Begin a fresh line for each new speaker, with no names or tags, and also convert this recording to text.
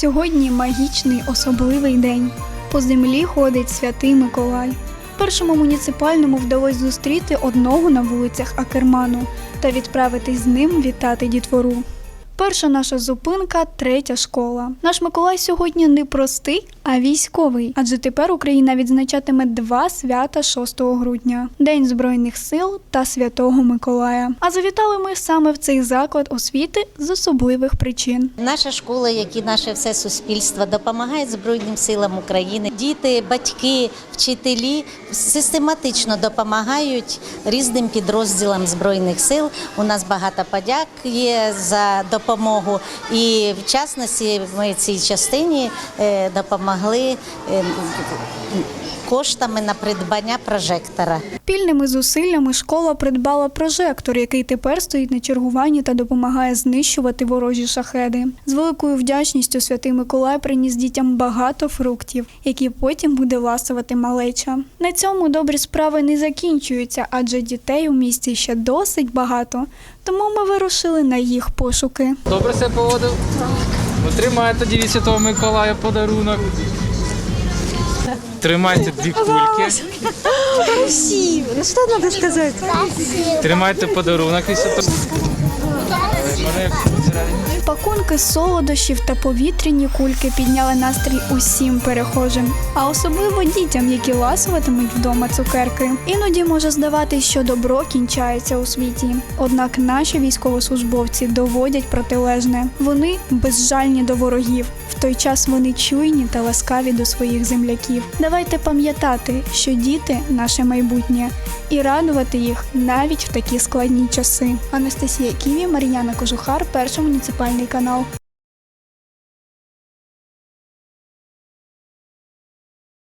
Сьогодні магічний особливий день. По землі ходить святий Миколай. Першому муніципальному вдалося зустріти одного на вулицях Акерману та відправитись з ним вітати дітвору. Перша наша зупинка третя школа. Наш Миколай сьогодні не простий, а військовий, адже тепер Україна відзначатиме два свята 6 грудня: День Збройних сил та Святого Миколая. А завітали ми саме в цей заклад освіти з особливих причин.
Наша школа, як і наше все суспільство, допомагає Збройним силам України. Діти, батьки, вчителі систематично допомагають різним підрозділам збройних сил. У нас багато подяк є за допомогу, і в частності ми цій частині е, допомогли е, коштами на придбання прожектора.
Спільними зусиллями школа придбала прожектор, який тепер стоїть на чергуванні та допомагає знищувати ворожі шахеди. З великою вдячністю святий Миколай приніс дітям багато фруктів, які потім буде ласувати малеча. На цьому добрі справи не закінчуються, адже дітей у місті ще досить багато. Тому ми вирушили на їх пошуки.
Добре себе поводив? Отримає тоді від Святого Миколая подарунок. Тримайте дві кульки.
Спасибо. Ну что надо сказать?
Тримайте подарунок від Святого.
Пакунки солодощів та повітряні кульки підняли настрій усім перехожим, а особливо дітям, які ласуватимуть вдома цукерки. Іноді може здаватись, що добро кінчається у світі. Однак наші військовослужбовці доводять протилежне. Вони безжальні до ворогів. В той час вони чуйні та ласкаві до своїх земляків. Давайте пам'ятати, що діти наше майбутнє, і радувати їх навіть в такі складні часи. Анастасія Ківі, Мар'яна Кожухар, перший муніципальний канал.